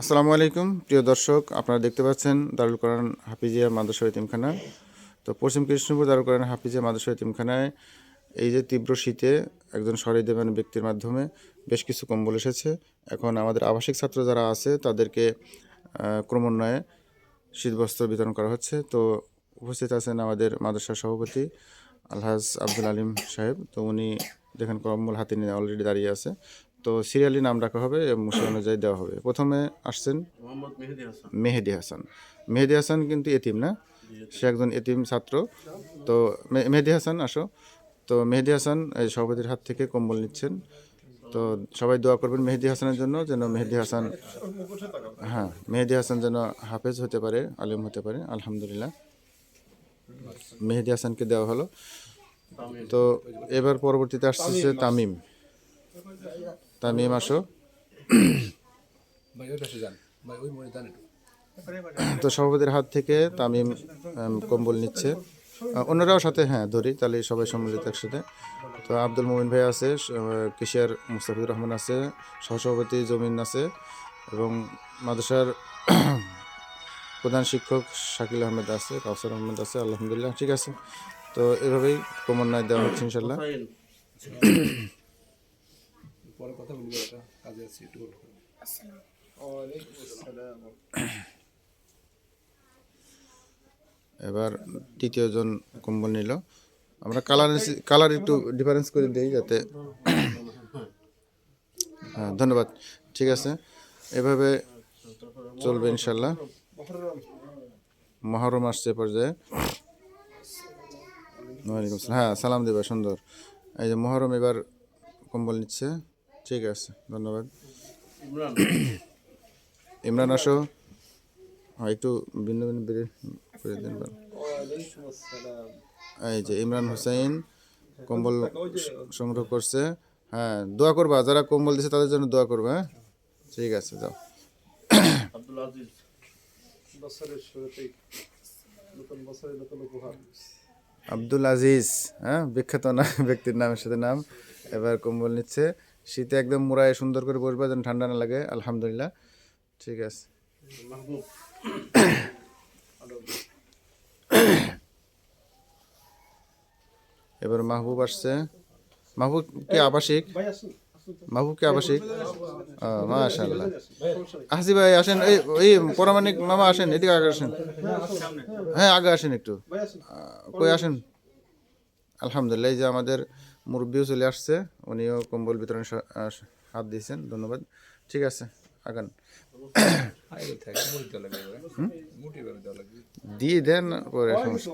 আসসালামু আলাইকুম, প্রিয় দর্শক, আপনারা দেখতে পাচ্ছেন দারুল কোরআন হাফিজিয়া মাদ্রাসা এতিমখানা তো পশ্চিম কৃষ্ণপুর দারুল কোরআন হাফিজিয়া মাদ্রাসা ইতিমখানায় এই যে তীব্র শীতে একজন সহৃদয়বান ব্যক্তির মাধ্যমে বেশ কিছু কম্বল এসেছে। এখন আমাদের আবাসিক ছাত্র যারা আছে, তাদেরকে ক্রমান্বয়ে শীতবস্ত্র বিতরণ করা হচ্ছে। তো উপস্থিত আছেন আমাদের মাদ্রাসার সভাপতি আলহাজ আব্দুল আলিম সাহেব। তো উনি দেখেন কম্বল হাতে নিয়ে অলরেডি দাঁড়িয়ে আছে। তো সিরিয়ালি নাম রাখা হবে এবং সে অনুযায়ী দেওয়া হবে। প্রথমে আসছেন মেহেদি হাসান। মেহেদি হাসান। কিন্তু এতিম না? সে একজন এতিম ছাত্র। তো মেহেদি হাসান আসো। তো মেহেদি হাসান এই সভাপতির হাত থেকে কম্বল নিচ্ছেন। তো সবাই দোয়া করবেন মেহেদি হাসানের জন্য যেন মেহেদি হাসান হ্যাঁ মেহেদি হাসান যেন হাফেজ হতে পারে আলেম হতে পারে আলহামদুলিল্লাহ। মেহেদি হাসানকে দেওয়া হলো। তো এবার পরবর্তীতে আসছে তামিম। তামিম আসো তো সভাপতির হাত থেকে তামিম কম্বল নিচ্ছে। অন্যরাও সাথে হ্যাঁ ধরি তাহলে সবাই সম্মিলিত একসাথে। তো আব্দুল মোমিন ভাই আছে কিশোর মুস্তাফিজুর রহমান আছে সহসভাপতি জমিন আছে এবং মাদ্রাসার প্রধান শিক্ষক শাকিল আহমেদ আছে কাউসার আহমেদ আছে আলহামদুলিল্লাহ ঠিক আছে। তো এভাবেই ক্রমান্বয়ে দেওয়া হচ্ছে ইনশাল্লাহ পরে কথা বলব এটা কাজে আছি একটু এবার তৃতীয়জন কম্বল নিল। আমরা কালার কালার একটু ডিফারেন্স করে দিই যাতে হ্যাঁ ধন্যবাদ। ঠিক আছে। এভাবে চলবে ইনশাল্লাহ। মহরম আসছে পর্যায়ে। ওয়ালাইকুম আসসালাম। হ্যাঁ সালাম দেবা সুন্দর। এই যে মহরম এবার কম্বল নিচ্ছে। ঠিক আছে ধন্যবাদ। ইমরান। ইমরান আসো। হ্যাঁ একটু ভিন্ন ভিন্ন বের করে দিন এই যে ইমরান হুসাইন কম্বল সংগ্রহ করছে। হ্যাঁ দোয়া করবা যারা কম্বল দিছে তাদের জন্য দোয়া করবা হ্যাঁ? ঠিক আছে যাও। আব্দুল আজিজ। বছরের শুরুতেই নতুন বছরে নতুন উপহার। আব্দুল আজিজ হ্যাঁ? বিখ্যাত না ব্যক্তির নামের সাথে নাম। এবার কম্বল নিচ্ছে। শীতে একদম মুড়ায় সুন্দর করে বসবে, যেন ঠান্ডা না লাগে। আলহামদুলিল্লাহ। ঠিক আছে। এবার মাহবুব আসছে। মাহবুব কি আবাসিক? মাহবুব কি আবাসিক? মাশাল্লাহ হাসি ভাই, আসেন। এই এই পরামানিক মামা আসেন, এদিকে আগে আসেন। হ্যাঁ আগে আসেন একটু। কই আসেন? আলহামদুলিল্লাহ, এই যে আমাদের মুরব্বিও চলে আসছে উনিও কম্বল বিতরণ হাত দিয়েছেন ধন্যবাদ। ঠিক আছে আগান। দিয়ে দেন পরে সমস্যা।